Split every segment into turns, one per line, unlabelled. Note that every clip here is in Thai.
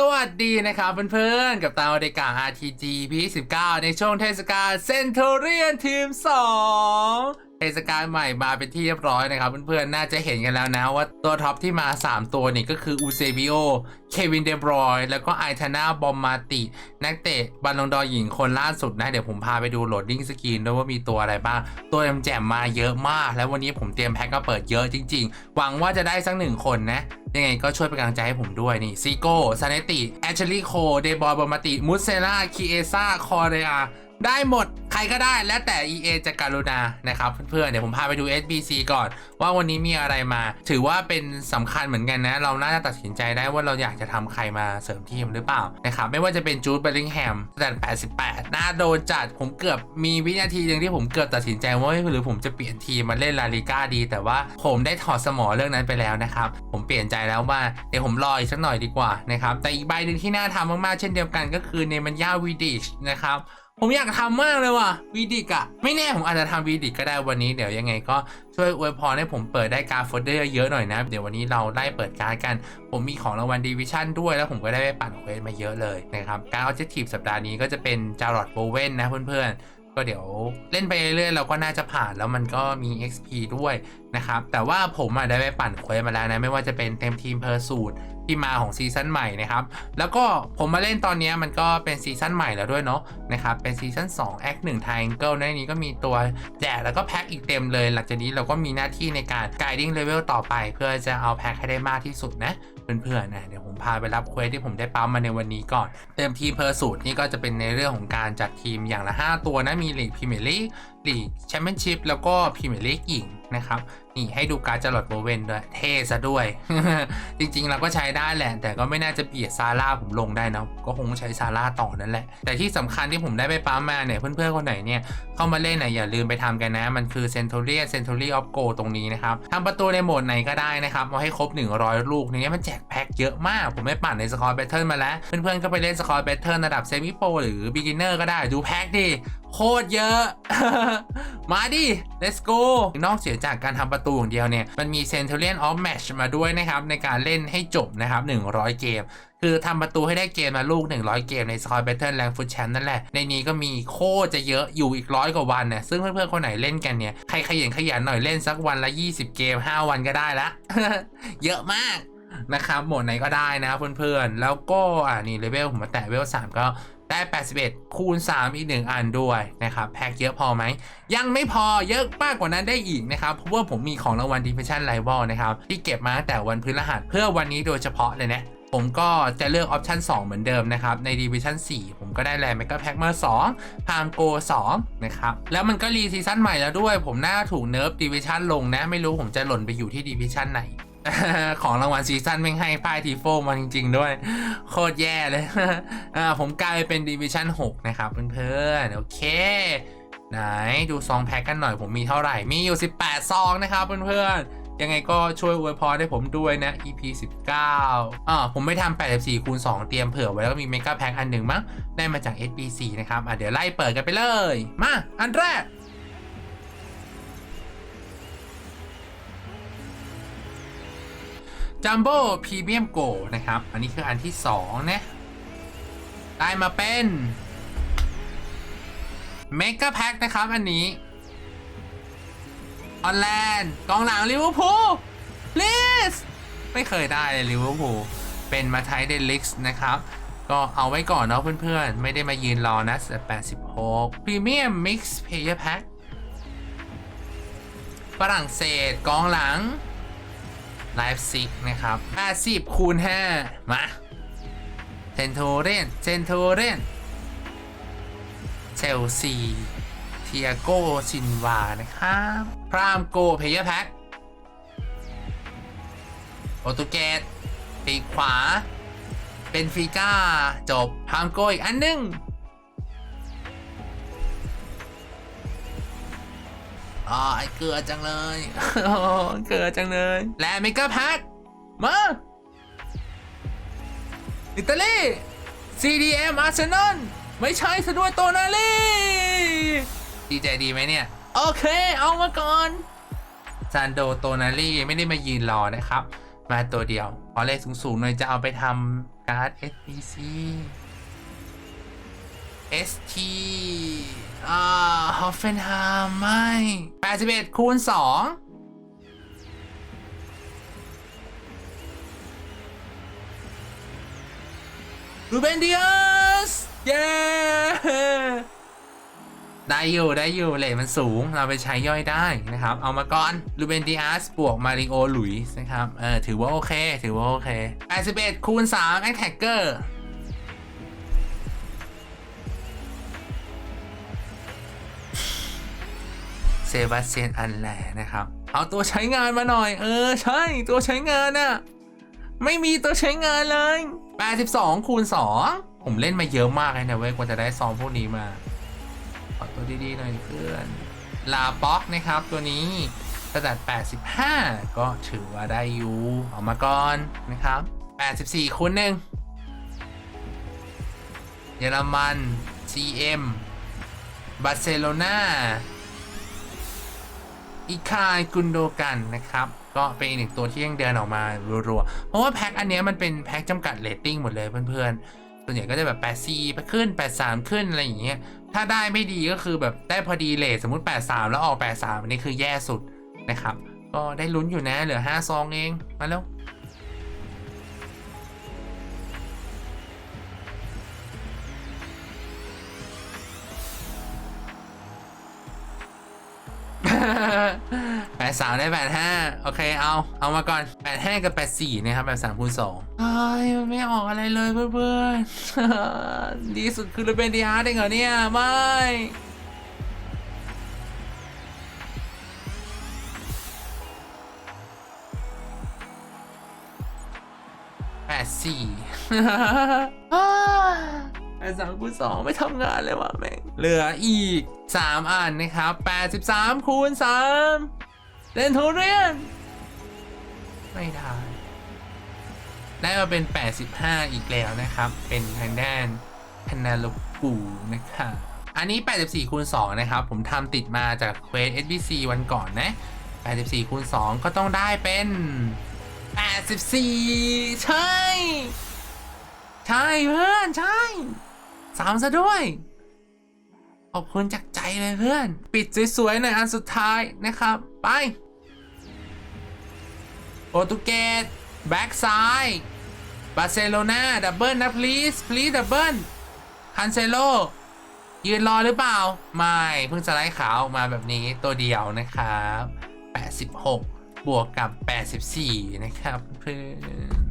สวัสดีนะครับเพื่อนๆ กับตาเดกา RTG P19 ในช่วงเทศกาลเซน t เรียนทีม 2เทศกาลใหม่มาเป็นที่เรียบร้อยนะครับเพื่อนๆ น่าจะเห็นกันแล้วนะว่าตัวท็อปที่มา 3 ตัวนี่ก็คืออูเซบิโอ เควินเดบรอย แล้วก็ไอทานาบอมมาติ นักเตะบัลลงดอร์หญิงคนล่าสุดนะ เดี๋ยวผมพาไปดูโหลดดิ้งสกรีนด้วยว่ามีตัวอะไรบ้าง ตัวแจมมาเยอะมาก แล้ววันนี้ผมเตรียมแพ็กก็เปิดเยอะจริง ๆ หวังว่าจะได้สักหนึ่งคนนะยังไงก็ช่วยเป็นกำลังใจให้ผมด้วยนี่ซีโก้ซาเนติแอชลีโคเดบอยบอมาติมุสเซล่าคีเอซ่าคอเรีย ได้หมดใครก็ได้แล้วแต่ EA จะการุณานะครับเพื่อนๆเดี๋ยวผมพาไปดู SBC ก่อน ว่าวันนี้มีอะไรมา ถือว่าเป็นสำคัญเหมือนกันนะ เราน่าจะตัดสินใจได้ว่าเราอยากจะทำใครมาเสริมทีมหรือเปล่านะครับไม่ว่าจะเป็นจูดเบลลิงแฮมแต่88น่าโดนจัดผมเกือบมีวินาทีหนึ่งที่ผมเกือบตัดสินใจว่าหรือผมจะเปลี่ยนทีมมาเล่นลาลิก้าดี แต่ว่าผมได้ถอดสมอเรื่องนั้นไปแล้วนะครับผมเปลี่ยนใจแล้วว่าเดี๋ยวผมรออีกสักหน่อยดีกว่านะครับแต่อีกใบหนึ่งที่น่าทำมากๆเช่นเดียวกันก็คือเนมันยาวีดิชนะครับ ผมอยากทำมากเลยว่ะวีดิกอะไม่แน่ผมอาจจะทำวีดิกก็ได้วันนี้เดี๋ยวยังไงก็ช่วยอวยพรให้ผมเปิดได้การ์ดโฟลเดอร์เยอะหน่อยนะ เดี๋ยววันนี้เราไล่เปิดการ์ดกัน ผมมีของรางวัลดีวิชั่นด้วย แล้วผมก็ได้ไปปั่นเควสมาเยอะเลยนะครับการออเจ t ทีฟสัปดาห์นี้ก็จะเป็นจารอดโบเวนนะเพื่อนๆ ก็เดี๋ยวเล่นไปเรื่อยๆเราก็น่าจะผ่านแล้วมันก็มี XP ด้วยนะครับแต่ว่าผมอะได้ไปปั่นเควสมาแล้วนะไม่ว่าจะเป็นเต็มทีมเพอร์สูต ที่มาของซีซั่นใหม่นะครับ แล้วก็ผมมาเล่นตอนนี้มันก็เป็นซีซั่นใหม่แล้วด้วยเนาะนะครับ เป็นซีซั่น2 Act 1 Triangle ในนี้ก็มีตัวแจกแล้วก็แพ็คอีกเต็มเลย หลังจากนี้เราก็มีหน้าที่ในการ guiding level ต่อไป เพื่อจะเอาแพ็คให้ได้มากที่สุดนะเพื่อนๆนะเดี๋ยวผมพาไปรับเควสที่ผมได้ปั๊มมาในวันนี้ก่อน เต็มทีมเพอร์สูตนี่ก็จะเป็นในเรื่องของการจัดทีมอย่างละ 5 ตัวนะมีลีกพรีเมียร์ลีกลีกแชมเปี้ยนชิพแล้วก็พรีเมียร์ลีกหญิง นะครับ นี่ให้ดูการจรดโบเวนด้วย เท่ซะด้วย จริงๆเราก็ใช้ได้แหละ แต่ก็ไม่น่าจะเบียดซาร่าผมลงได้นะก็คงใช้ซาร่าต่อนั่นแหละ แต่ที่สำคัญที่ผมได้ไปปั๊มมาเนี่ย เพื่อนๆคนไหนเนี่ย เข้ามาเล่นนะอย่าลืมไปทำกันนะ มันคือเซนท u เรียเซนท u รีออฟโกตรงนี้นะครับทำประตูในโหมดไหนก็ได้นะครับมาให้ครบ 100 ลูกนี้มันแจกแพ็คเยอะมาก ผมไม่ปั่นในสกอร์แบทเทิลมาแล้ว เพื่อนๆก็ไปเล่นสกอร์แบทเทิลระดับเซมิโปรหรือบิ๊กินเนอร์ก็ได้ดูแพ็คดิโคตรเยอะ มาดิ let's go นอกเสียจากการทำประตูอย่างเดียวเนี่ย มันมี Centurion of Match มาด้วยนะครับ ในการเล่นให้จบนะครับ 100 เกม คือทำประตูให้ได้เกมมาลูก 100 เกมใน Score Battle Rank Foot Champ นั่นแหละ ในนี้ก็มีโคตรจะเยอะอยู่อีกร้อยกว่าวันเนี่ย ซึ่งเพื่อนๆ คนไหนเล่นกันเนี่ย ใครขยันขยันหน่อยเล่นสักวันละ 20 เกม 5 วันก็ได้ละ เยอะมากนะครับ โหมดไหนก็ได้นะเพื่อนๆ แล้วก็อ่านี่เลเวลผมมาแตะเลเวล3ก็ ได้ 81 คูณ 3 อีก 1 อันด้วยนะครับ แพ็กเยอะพอไหม ยังไม่พอเยอะมากกว่านั้นได้อีกนะครับ เพราะว่าผมมีของรางวัล Division Rival นะครับ ที่เก็บมาตั้งแต่วันพฤหัสเพื่อวันนี้โดยเฉพาะเลยนะ ผมก็จะเลือกออปชัน2 เหมือนเดิมนะครับ ใน Division 4 ผมก็ได้แลนด์ Mega Pack มา2พามโก 2 นะครับ แล้วมันก็รีซีซั่นใหม่แล้วด้วย ผมน่าถูกเนิร์ฟ Division ลงนะ ไม่รู้ผมจะหล่นไปอยู่ที่ Division ไหน ของรางวัลซีซั่นแม่งให้ป้ายทีโฟมาจริง ๆ ด้วย โคตรแย่เลยผมกลายไปเป็นดิวิชั่น6นะครับเพื่อนๆโอเคไหนดูซองแพ็กกันหน่อยผมมีเท่าไหร่ มีอยู่ 18 ซองนะครับเพื่อนๆ ยังไงก็ช่วยอวยพรให้ผมด้วยนะ EP 19อ่าผมไม่ทำ84คูณ2เตรียมเผื่อไว้แล้วก็มีเมกะแพ็กอันหนึ่งมั้ง ได้มาจาก SBC นะครับ อะเดี๋ยวไล่เปิดกันไปเลย มา อันแรก จัมโบ้พรีเมียมโกนะครับ อันนี้คืออันที่2นะได้มาเป็นเมกะแพ็คนะครับ อันนี้ออนแลนด์กองหลังลิเวอร์พูลลิสไม่เคยได้เลยลิเวอร์พูลเป็นมาไทเดลิกส์นะครับ ก็เอาไว้ก่อนเนาะเพื่อนๆ ไม่ได้มายืนรอนะ86พรีเมียมมิกซ์เพย์แพ็คฝรั่งเศสกองหลัง ไลฟ์ซิกนะครับ80คูณ5มาเซนโทเรนเซนโทเรนเชลซีเทียโกซินวา นะครับพรามโกเพย์แพ็คโปรตุเกสปีกขวา เป็นฟิก้า จบพรามโกอีกอันหนึง อ๋อไอเกลือจังเลยอ๋อเกลือจังเลย และเมกาแพ็คมาอิตาลี CDM อาร์เซนอลไม่ใช่ซะด้วยโตนาลีดีใจดีไหมเนี่ย โอเค เอามาก่อนซานโดโตนาลีไม่ได้มายืนรอนะครับ มาตัวเดียวพอเลขสูงๆหน่อยจะเอาไปทการ์ด SBC ST อ่าฮอฟเฟนฮามไม่81คูณ2รูเบนเดียส เย้ ได้อยู่ได้อยู่เลทมันสูงเราไปใช้ย่อยได้นะครับ เอามาก่อนลูเบนดิอาสบวกมาริโอหลุยส์นะครับ เออถือว่าโอเค ถือว่าโอเค81คูณ3 a t t a c k e r เซบาสเตียนอันแลนะครับ เอาตัวใช้งานมาหน่อย เออ ใช่ตัวใช้งานน่ะไม่มีตัวใช้งานเลย 82คูณ2ผมเล่นมาเยอะมากเลยนะเว้ยกว่าจะได้ซองพวกนี้มา ขอตัวดีๆหน่อยเพื่อนลาบ็อกนะครับตัวนี้ระดับ85 ก็ถือว่าได้อยู่ออกมาก่อนนะครับ 84คูณหนึ่งเยอรมัน GM บาร์เซโลนา อีคายกุนโดกันนะครับ ก็เป็นอีกหนึ่งตัวที่ยังเดินออกมารัวๆ เพราะว่าแพ็คอันนี้มันเป็นแพ็คจำกัดเรตติ้งหมดเลยเพื่อนๆ ส่วนใหญ่ก็จะแบบ84ไปขึ้น 83 ขึ้นอะไรอย่างเงี้ย ถ้าได้ไม่ดีก็คือแบบได้พอดีเลทสมมติ 83 แล้วออก 83อันนี้คือแย่สุดนะครับ ก็ได้ลุ้นอยู่นะเหลือ 5 ซองเอง มาแล้ว แปดสามได้แปดห้าโอเคเอาเอามาก่อนแปดห้ากับแปดสี่นะครับแปดสามคูณสองเอ้ยมันไม่ออกอะไรเลยเพื่อนๆดีสุดคือเราเป็นดีอาร์ตเองเหรอเนี่ย ไม่แปดสี่ แปดสามคูณสองไม่ทำงานเลยว่ะแม่งเหลืออีก 3 อันนะครับ 83คูณ3เลนทูเรียน ไม่ได้ได้มาเป็น 85 อีกแล้วนะครับ เป็นทางด้านพนาลกูนะครับอันนี้ 84คูณ2นะครับ ผมทำติดมาจากเควส SBC วันก่อนนะ 84คูณ2ก็ต้องได้เป็น 84 ใช่ ใช่เพื่อน ใช่ สามซะด้วย ขอบคุณจากใจเลยเพื่อน ปิดสวยๆหน่อยอันสุดท้ายนะครับ ไปโปรตุเกสแบ็กซ้ายบาร์เซโลนาดับเบิลนะ please please ดับเบิลคันเซโลยืนรอหรือเปล่า ไม่ เพิ่งสไลด์ขาวออกมาแบบนี้ตัวเดียวนะครับ 86 บวกกับ 84 นะครับเพื่อน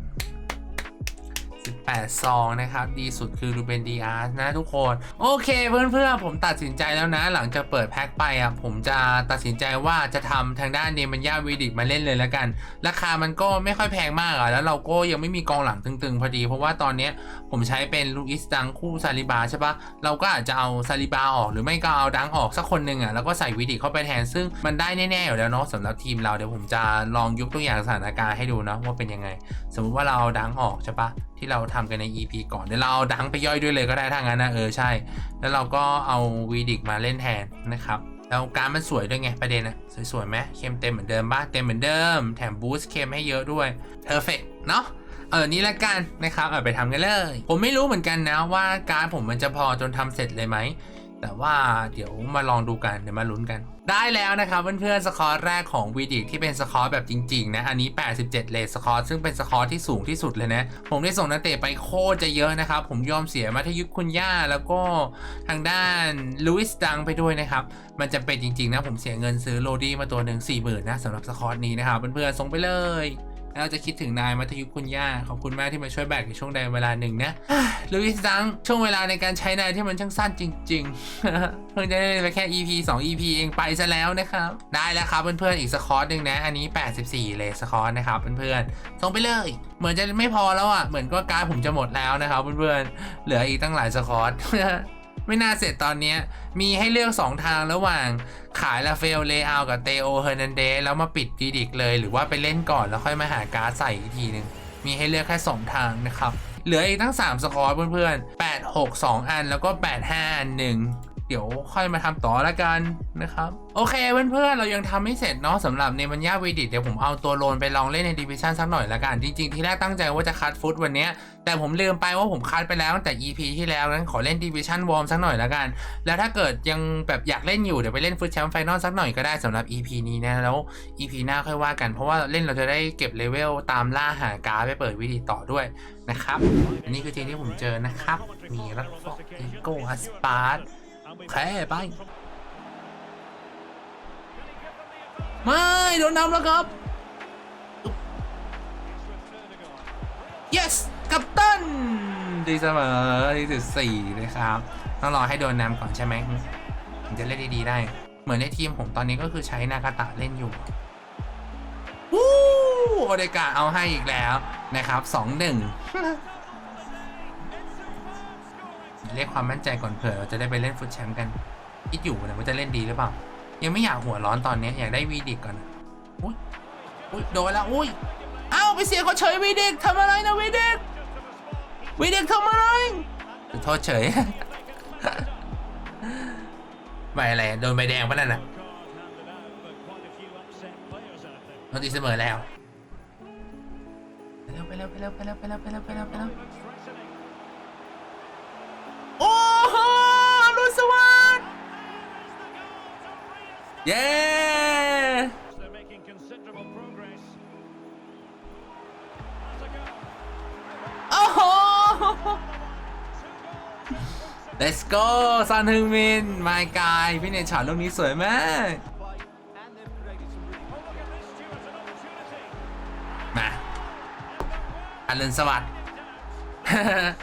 18ซองนะครับ ดีสุดคือรูเบนดีอาร์นะทุกคน โอเคเพื่อนๆ ผมตัดสินใจแล้วนะ หลังจากเปิดแพ็คไปอะผมจะตัดสินใจว่าจะทำทางด้านเนมันย่าวีดิกมาเล่นเลยแล้วกัน ราคามันก็ไม่ค่อยแพงมากอะแล้วเราก็ยังไม่มีกองหลังตึงๆ พอดี เพราะว่าตอนเนี้ยผมใช้เป็นลูอิสดังคู่ซาลิบาใช่ปะเราก็อาจจะเอาซาลิบาออกหรือไม่ก็เอาดังออกสักคนหนึ่งอะแล้วก็ใส่วีดิกเข้าไปแทนซึ่งมันได้แน่ๆอยู่แล้วเนาะสำหรับทีมเราเดี๋ยวผมจะลองยุกตัวอย่างสถานการณ์ให้ดูนะว่าเป็นยังไง สมมุติว่าเราเอาดังออกใช่ปะที่เราทำกันใน EP ก่อนเดี๋ยวเราเอาดังไปย่อยด้วยเลยก็ได้ถ้างั้นนะเออใช่ แล้วเราก็เอาวีดิกมาเล่นแทนนะครับแล้วการมันสวยด้วยไงประเด็นนะสวยๆไหมเข้มเต็มเหมือนเดิมบ้าเต็มเหมือนเดิม แถมบูสต์เข้มให้เยอะด้วยเพอร์เฟกเนาะ เออนี่ละกันนะครับเอาไปทำกันเลย ผมไม่รู้เหมือนกันนะว่าการผมมันจะพอจนทำเสร็จเลยไหมแต่ว่าเดี๋ยวมาลองดูกันเดี๋ยวมาลุ้นกัน ได้แล้วนะครับเพื่อนๆสกอร์แรกของวีดิที่เป็นสกอร์แบบจริงๆนะอันนี้ 87 เลทสกอร์ซึ่งเป็นสกอร์ที่สูงที่สุดเลยนะ ผมได้ส่งนักเตะไปโคตรจะเยอะนะครับ ผมยอมเสียมาทยุทธคุณย่า แล้วก็ทางด้านลุยส์ดังไปด้วยนะครับ มันจะเป็นจริงๆนะผมเสียเงินซื้อโรดี้มาตัวหนึ่ง4 0,000นะสำหรับสกอร์นี้นะครับเพื่อนๆส่งไปเลย แล้วจะคิดถึงนายมัธยุคุณย่าขอบคุณมากที่มาช่วยแบกในช่วงใดเวลาหนึ่งนะลุยส์ดังช่วงเวลาในการใช้นายที่มันช่างสั้นจริง ๆ เพิ่งจะได้ไปแค่ EP 2 EP เองไปซะแล้วนะครับ ได้แล้วครับเพื่อนๆอีกสคอร์ตหนึ่งนะ อันนี้ 84 เลยสคอร์ตนะครับเพื่อนๆส่งไปเลย เหมือนจะไม่พอแล้วอะเหมือนก็การผมจะหมดแล้วนะครับเพื่อนๆเหลืออีกตั้งหลายสคอร์ต ไม่น่าเสร็จตอนนี้มีให้เลือก 2 ทางระหว่างขายลาเฟลเลอากับเตโอเฮอร์นันเดสแล้วมาปิดดีดิกเลย หรือว่าไปเล่นก่อนแล้วค่อยมาหาการ์ดใส่อีกทีหนึ่งมีให้เลือกแค่ 2 ทางนะครับ เหลืออีกตั้ง 3 สกอร์เพื่อนๆ8 6 2 อันแล้วก็ 8 5 อันหนึ่ง เดี๋ยวค่อยมาทำต่อละกันนะครับ โอเคเพื่อนๆเรายังทำไม่เสร็จเนาะสำหรับในมันยาวีดิตเดี๋ยวผมเอาตัวโลนไปลองเล่นในดิวิชั่นสักหน่อยละกัน จริงๆ ที่แรกตั้งใจว่าจะคัดฟุตวันนี้ แต่ผมลืมไปว่าผมคัดไปแล้วตั้งแต่ EP ที่แล้วนั้นขอเล่นดิวิชั่นวอร์มสักหน่อยละกัน แล้วถ้าเกิดยังแบบอยากเล่นอยู่เดี๋ยวไปเล่นฟุตแชมป์ไฟนอลสักหน่อยก็ได้สำหรับ EP นี้นะแล้ว EP หน้าค่อยว่ากัน เพราะว่าเล่นเราจะได้เก็บเลเวลตามล่าหาการ์ดไปเปิดวิดีต่อด้วยนะครับอันนี้คือทีมที่ผมเจอนะครับมีรัตฟอกอีโกอัสปาร์ แพ้ไป ไม่โดนนำแล้วครับ yes กัปตันดีเสมอที่สุดสี่นะครับ ต้องรอให้โดนนำก่อนใช่ไหมถึงจะเล่นดีๆได้ เหมือนในทีมผมตอนนี้ก็คือใช้นากาตะเล่นอยู่วู้โอเดกาเอาให้อีกแล้วนะครับสองหนึ่ง เรียกความมั่นใจก่อนเผื่อเราจะได้ไปเล่นฟุตแชมป์กันคิดอยู่นะว่าจะเล่นดีหรือเปล่า ยังไม่อยากหัวร้อนตอนนี้อยากได้วีดิกก่อนอุ้ยอุ้ยโดนแล้วอุ้ยเอ้าไปเสียเขาเฉยวีดิกทำอะไรนะวีดิกวีดิกทำอะไรโทษเฉยไม่อะไรโดนใบแดงปะนั่นน่ะโดนตีเสมอแล้วไปแล้วไปแล้วไปแล้วไปแล้วไปแล้วไปแล้วไปแล้ว เย้
They're making considerable progress.
โอ้โห let's go ซานฮึงมินมายกายพี่เนยช็อตลูกนี้สวยมากมาอรุณสวัสดิ์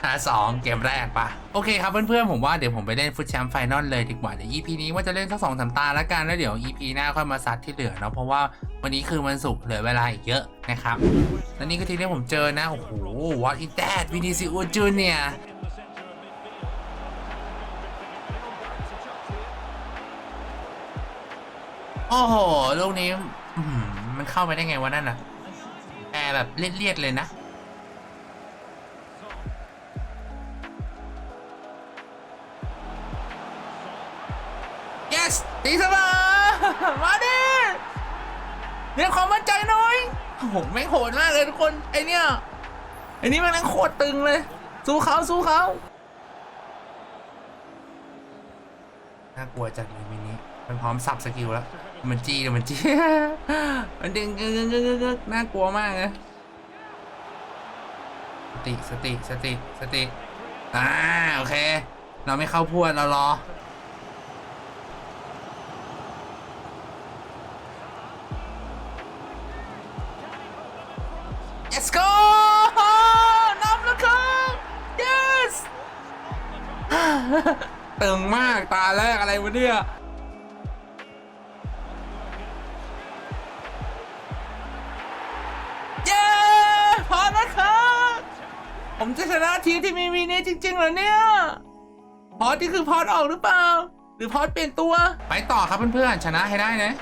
หาสองเกมแรกปะ โอเคครับเพื่อนๆผมว่าเดี๋ยวผมไปเล่นฟุตแชมป์ไฟนอลเลยดีกว่าเดี๋ยว EP นี้ว่าจะเล่นสักสองสามตาแล้วกันแล้วเดี๋ยว EP หน้าค่อยมาซัดที่เหลือเนาะเพราะว่าวันนี้คือวันศุกร์เหลือเวลาอีกเยอะนะครับและนี่คือทีที่ผมเจอนะ โอ้โห what is that วินิซิอุจูเนียโอ้โหลูกนี้มันเข้าไปได้ไงวะนั่นอะแอร์แบบเลียดๆเลยนะ ตีเสมอมาดิเรียกความมั่นใจหน่อยโอ้โหแม่งโหดมากเลยทุกคนไอเนี้ยไอนี้แม่งโคตรตึงเลย สู้เขาสู้เขาน่ากลัวจัดเลยมินิมันพร้อมสับสกิลแล้วมันจี้เดี๋ยวมันจี้มันดึงกึกกึกกึกกึกกึกน่ากลัวมากนะสติสติสติสติอ่าโอเค เราไม่เข้าพวดเรารอ Let's go นำแล้วครับ yes ตึงมากตาแรกอะไรวะเนี่ย เย้พอแล้วครับ ผมจะชนะทีมที่มีวีนี้จริงๆเหรอเนี่ย พอดที่คือพอดออกหรือเปล่า หรือพอดเปลี่ยนตัว ไปต่อครับเพื่อนๆชนะให้ได้นะ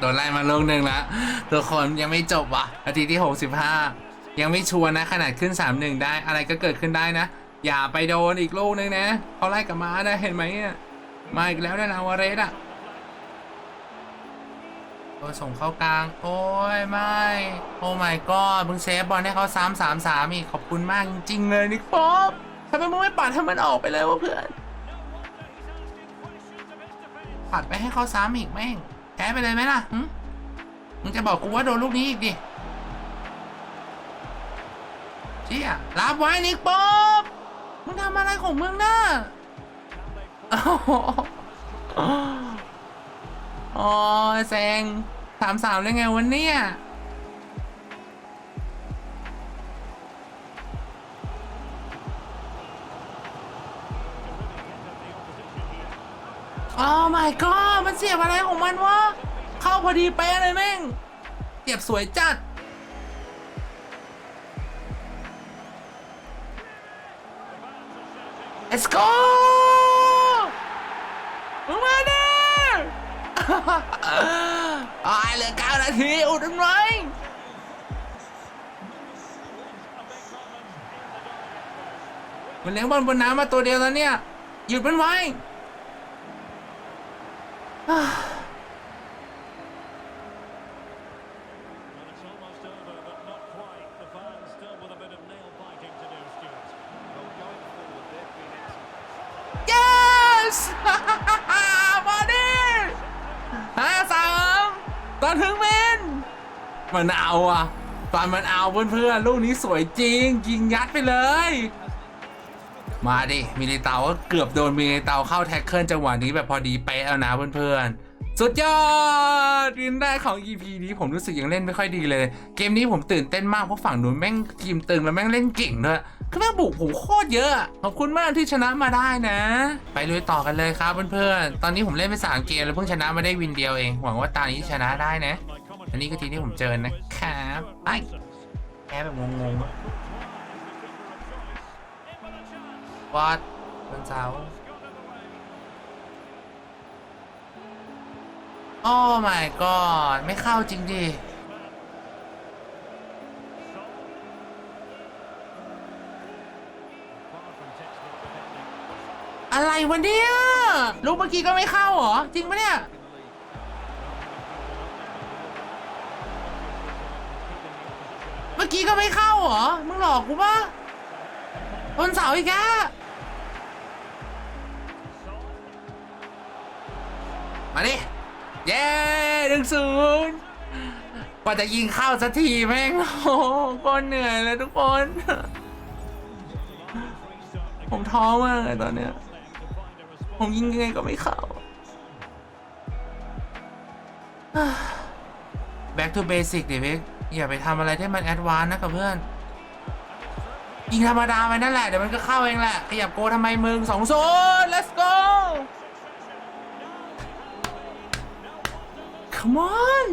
โดนไล่มาลงหนึ่งแล้วทุกคนยังไม่จบว่ะนาทีที่ 65 ยังไม่ชัวร์นะขนาดขึ้น 3-1 ได้อะไรก็เกิดขึ้นได้นะ อย่าไปโดนอีกลูกนึงนะเขาไล่กลับมานะเห็นไหมเนี่ยมาอีกแล้วนะนาวาเรสอะโดนส่งเข้ากลาง โอ้ยไม่ โอ้ my god มึงเซฟบอลให้เขาซ้ำสามสามอีก ขอบคุณมากจริงๆเลยนิกป๊อปทำไมมึงไม่ปัดให้มันออกไปเลยวะเพื่อน ปัดไปให้เขาซ้ำอีกแม่ง พ้ไปเลยไหมล่ะมึงจะบอกกูว่าโดนลูกนี้อีกดิเชี่ยรับไว้นิกป๊อบมึงทำอะไรของมึงน่ะโอ้โหอ๋อแซงสามสามได้ไงวันเนี้ย โอ้ my god มันเสียบอะไรของมันวะ เข้าพอดีเป๊ะเลยแม่งเสียบสวยจัด Let's go มึงมาดิอาเหลือเก้านาทีอุดมันไว้มันเลี้ยงบอลบนน้ำมาตัวเดียวแล้วเนี่ย หยุดมันไว้ yes มาดิห้าสามตอนถึงเมนมันเอาอะ ตอนมันเอาเพื่อนๆลูกนี้สวยจริง ยิงยัดไปเลย มาดิมิลิเตาก็เกือบโดนมิลิเตาเข้าแท็กเกิลจังหวะนี้แบบพอดีเป๊ะแล้วนะเพื่อนๆ สุดยอดวินได้ของ EP นี้ผมรู้สึกยังเล่นไม่ค่อยดีเลย เกมนี้ผมตื่นเต้นมากเพราะฝั่งนู้นแม่งทีมตึงแล้วแม่งเล่นเก่งด้วยคือแม่งบุกผมโคตรเยอะ ขอบคุณมากที่ชนะมาได้นะ ไปลุยต่อกันเลยครับเพื่อนๆ ตอนนี้ผมเล่นไปสามเกมแล้วเพิ่งชนะมาได้วินเดียวเอง หวังว่าตานี้ชนะได้นะ อันนี้ก็ทีที่ผมเจอนะครับ ไปแพ้แบบงงๆ วัดวันเสาร์โอ้ my god ไม่เข้าจริงดิอะไรวะเนี่ยลูกเมื่อกี้ก็ไม่เข้าเหรอ จริงปะเนี่ย เมื่อกี้ก็ไม่เข้าเหรอ มึงหลอกกูปะบนเสาอีกแก มาดิเย้หนึ่งศูนย์กว่าจะยิงเข้าสักทีแม่งโอ้โหคนเหนื่อยเลยทุกคน ผมท้อมากเลยตอนเนี้ย ผมยิงยังไงก็ไม่เข้า back to basic ดิเพ็กอย่าไปทำอะไรที่มันแอดวานนะกับเพื่อน ยิงธรรมดาไปนั่นแหละ เดี๋ยวมันก็เข้าเองแหละ ขยับโกทำไมมึงสองโซน let's go come on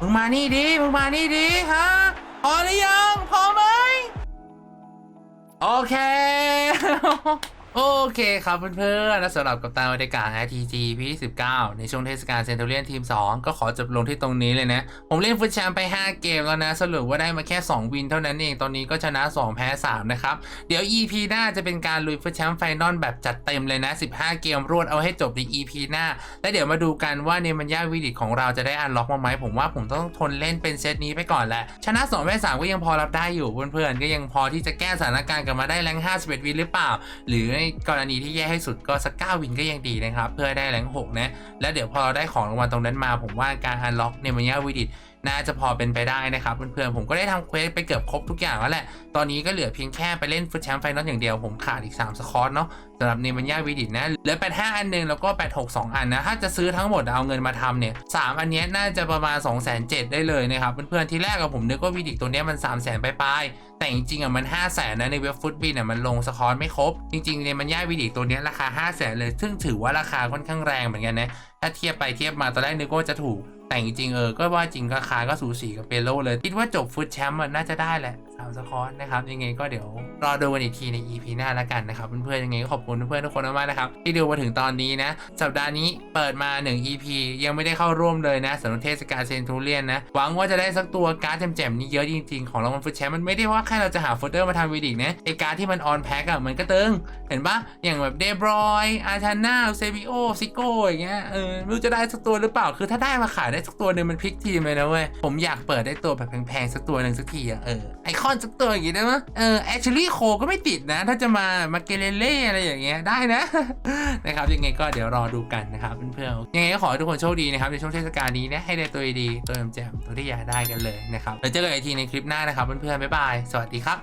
มึงมานี่ดิ มึงมานี่ดิฮะ พอหรือยัง พอไหม โอเค โอเคครับเพื่อนๆ และสำหรับกัปตันบรรยากาศ RTG พี19 ในช่วงเทศกาลเซนเตอร์เลียนทีม 2 ก็ขอจบลงที่ตรงนี้เลยนะ ผมเล่นฟุตแชมป์ไป 5 เกมแล้วนะ สรุปว่าได้มาแค่ 2 วินเท่านั้นเอง ตอนนี้ก็ชนะ 2 แพ้ 3 นะครับ เดี๋ยว EP หน้าจะเป็นการลุยฟุตแชมป์ไฟนอลแบบจัดเต็มเลยนะ 15 เกมรวดเอาให้จบใน EP หน้า และเดี๋ยวมาดูกันว่าเนมันยาวิดิตของเราจะได้อันล็อกมาไหมผมว่าผมต้องทนเล่นเป็นเซตนี้ไปก่อนแหละชนะ2แพ้3ก็ยังพอรับได้อยู่เพื่อนๆก็ยังพอที่จะแก้สถานการณ์กลับมาได้แรง51วินหรือเปล่า หรือในกรณีที่แย่ให้สุดก็สัก9วินก็ยังดีนะครับ เพื่อได้แรง6นะ แล้วเดี๋ยวพอเราได้ของรางวัลตรงนั้นมา ผมว่าการอันล็อกเนมันย่าวิดิต น่าจะพอเป็นไปได้นะครับเพื่อนๆผมก็ได้ทำเควสไปเกือบครบทุกอย่างแล้วแหละ ตอนนี้ก็เหลือเพียงแค่ไปเล่นฟุตแชมป์ไฟนอลอย่างเดียวผมขาดอีก 3 สคอตเนาะสำหรับเนมันยาวิดิตนะเหลือ85อันหนึงแล้วก็86 2อันนะ ถ้าจะซื้อทั้งหมดเอาเงินมาทำเนี่ย3อันเนี้ยน่าจะประมาณ2 7 0 0 0ได้เลยนะครับเพื่อนๆที่แรกกับผมนึกว่าวิดิตตัวนี้มัน3 0 0 0 0 0ไปลายๆแต่จริงๆอะมัน5 0 0 0 0 0นะในเว็บฟุตบินอะมันลงสคอตไม่ครบ จริงๆเนี่ยมันยาวิดิตตัวนี้ราคา5 0 0 0 0 0เลย ซึ่งถือว่าราคาค่อนข้างแรงเหมือนกันนะถ้าเทียบไปเทียบมาตอนแรกนึกว่าจะถูก แต่จริงๆเออก็ว่าจริงราคาก็สูสีกับเปโลเลยคิดว่าจบฟุตแชมป์มันน่าจะได้แหละ สามสคอร์นะครับยังไงก็เดี๋ยวรอดูกันอีกทีใน EP หน้าแล้วกันนะครับเพื่อนๆยังไงก็ขอบคุณเพื่อนๆทุกคนมากๆนะครับที่ดูมาถึงตอนนี้นะสัปดาห์นี้เปิดมา 1 EP ยังไม่ได้เข้าร่วมเลยนะสำหรับเทศกาลเซนทูเรียนนะหวังว่าจะได้สักตัวการ์ดแจ่มๆนี้เยอะจริงๆของรางวัลฟุตแชมป์มันไม่ได้ว่าแค่เราจะหาโฟลเดอร์มาทำวีดิกนะไอการ์ดที่มันออนแพ็กอะมันก็ตึงเห็นปะอย่างแบบเดบรอยอาร์ทาน่าเซบิโอซิโกอย่างเงี้ยเออไม่รู้จะได้สักตัวหรือเปล่าคือถ้าได้มาขายได้สักตัวหนึ่งมันพลิกทีมเลยนะเว้ยผมอยากเปิดได้ตัวแบบแพงๆสักตัวหนึ่งสักทีอะเออไอคอนสักตัวอย่างงี้ได้ไหมยเออแอชลี่โคก็ไม่ติดนะ ถ้าจะมามาเกเรเล่อะไรอย่างเงี้ยได้นะนะครับยังไงก็เดี๋ยวรอดูกันนะครับเพื่อนๆยังไงก็ขอให้ทุกคนโชคดีนะครับในช่วงเทศกาลนี้นะให้ได้ตัวดีตัวแจ่มตัวที่อยากได้กันเลยนะครับแล้วเจอกันอีกทีในคลิปหน้านะครับเพื่อนๆบ๊ายบายสวัสดีครับ